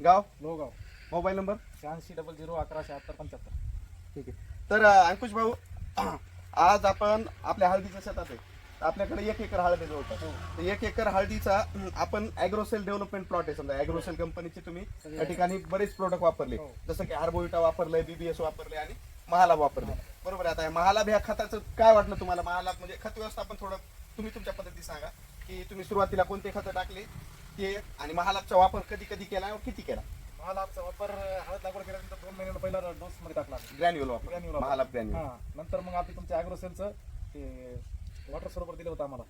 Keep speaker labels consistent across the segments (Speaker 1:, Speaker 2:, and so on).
Speaker 1: गाव?
Speaker 2: लोगाव
Speaker 1: mobile number?
Speaker 2: शहाऐंशी डबल झिरो अकरा शहात्तर पंच्याहत्तर.
Speaker 1: ठीक आहे. तर अं, अंकुश भाऊ आज आपण आपल्या हळदीच्या शेतात आहे. तर आपल्याकडे एक एकर हळद आहे जवळपास. तर एक एकर हळदीचा हं, आपण अॅग्रोसेल डेव्हलपमेंट प्लॉट आहे समजा. अॅग्रोसेल कंपनीचे तुम्ही त्या ठिकाणी बरेच प्रोडक्ट वापरले.
Speaker 2: हो.
Speaker 1: जसं की हार्बोविटा वापरलंय बीबीएस वापरले आणि महालाभ वापरले. बरोबर आहे. आता हे महालाभ ह्या खताचं काय वाटलं तुम्हाला? महालाभ म्हणजे खत व्यवस्थापन थोडं तुम्ही तुमच्या पद्धती सांगा की तुम्ही सुरुवातीला कोणते खतं टाकले? ते आणि महालाभचा वापर कधी कधी केला आणि किती केला?
Speaker 2: महालाभचा वापर हळद लागवड केल्यानंतर दोन महिन्याला पहिला डोस मध्ये टाकला
Speaker 1: ग्रॅन्युअल वापर.
Speaker 2: Granular वापर.
Speaker 1: महालाभ ग्रॅन्युअल.
Speaker 2: हा. नंतर मग आपली तुमच्या अॅग्रोसेलचं ते वॉटर सरोवर दिलं होतं आम्हाला.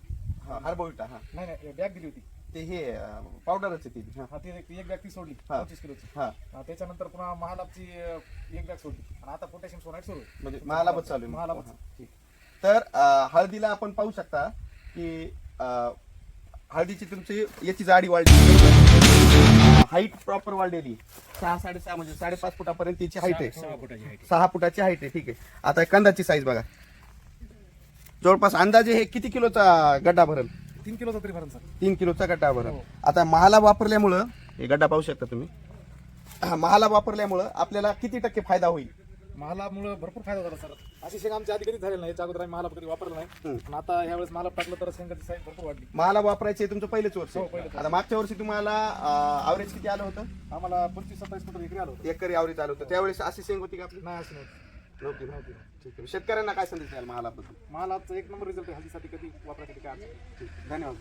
Speaker 1: हा हार्बोविटा हा.
Speaker 2: नाही नाही बॅग दिली होती.
Speaker 1: ते हे पावडरच आहे ती. हा.
Speaker 2: हा ती एक ती एक बॅग ती सोडली
Speaker 1: हा.
Speaker 2: पंचवीस किलोची.
Speaker 1: हा.
Speaker 2: हा, त्याच्यानंतर पुन्हा महालाभची अं, एक बॅग सोडली. आणि आता पोटॅशियम सोनाईट सुरू आहे.
Speaker 1: म्हणजे महालाभच चालू आहे.
Speaker 2: महालाभच.
Speaker 1: हा, ठीक. तर अं, हळदीला आपण पाहू शकता की अं, हळदीची तुमची याची जाडी वाढली. हाईट प्रॉपर वाढलेली. सहा साडेसहा म्हणजे साडेपाच फुटापर्यंत तिची हाईट आहे. सहा फुटाची हाईट आहे ठीक आहे. आता कंदाची साईज बघा. जवळपास अंदाजे हे किती किलोचा गड्डा भरेल?
Speaker 2: तीन किलोचा तरी भरण सर.
Speaker 1: तीन किलोचा गड्डा भरेल.
Speaker 2: हो.
Speaker 1: आता महालाभ वापरल्यामुळं हे गड्डा पाहू शकता तुम्ही. हा, महालाभ वापरल्यामुळं आपल्याला किती टक्के फायदा होईल?
Speaker 2: महालामुळे भरपूर फायदा झाला सर. अशी शेंग आमच्या आधी कधीच झालेली नाही याच्या अगोदर आम्ही महालाभ कधी वापरलं नाही. पण आता यावेळेस महालाभ टाकलं तर शेंगाची साईज भरपूर वाढली.
Speaker 1: महालाभ वापरायचे तुमचं पहिलेच वर्ष.
Speaker 2: हो. पहिलेच
Speaker 1: आता मागच्या वर्षी तुम्हाला अवरेज किती आलं होतं?
Speaker 2: आम्हाला पंचवीस सत्तावीस फुट विक्री आलं होतं.
Speaker 1: एकरी अवरेज आलं होतं. त्यावेळेस अशी शेंग होती का आपली?
Speaker 2: नाही अशी नव्हती.
Speaker 1: नव्हती ठीक आहे. शेतकऱ्यांना काय संदेश द्याल महालाभबद्दल
Speaker 2: महालाभचा एक नंबर रिझल्ट हल्दीसाठी कधी वापरायसाठी काय अडचण नाही.
Speaker 1: धन्यवाद.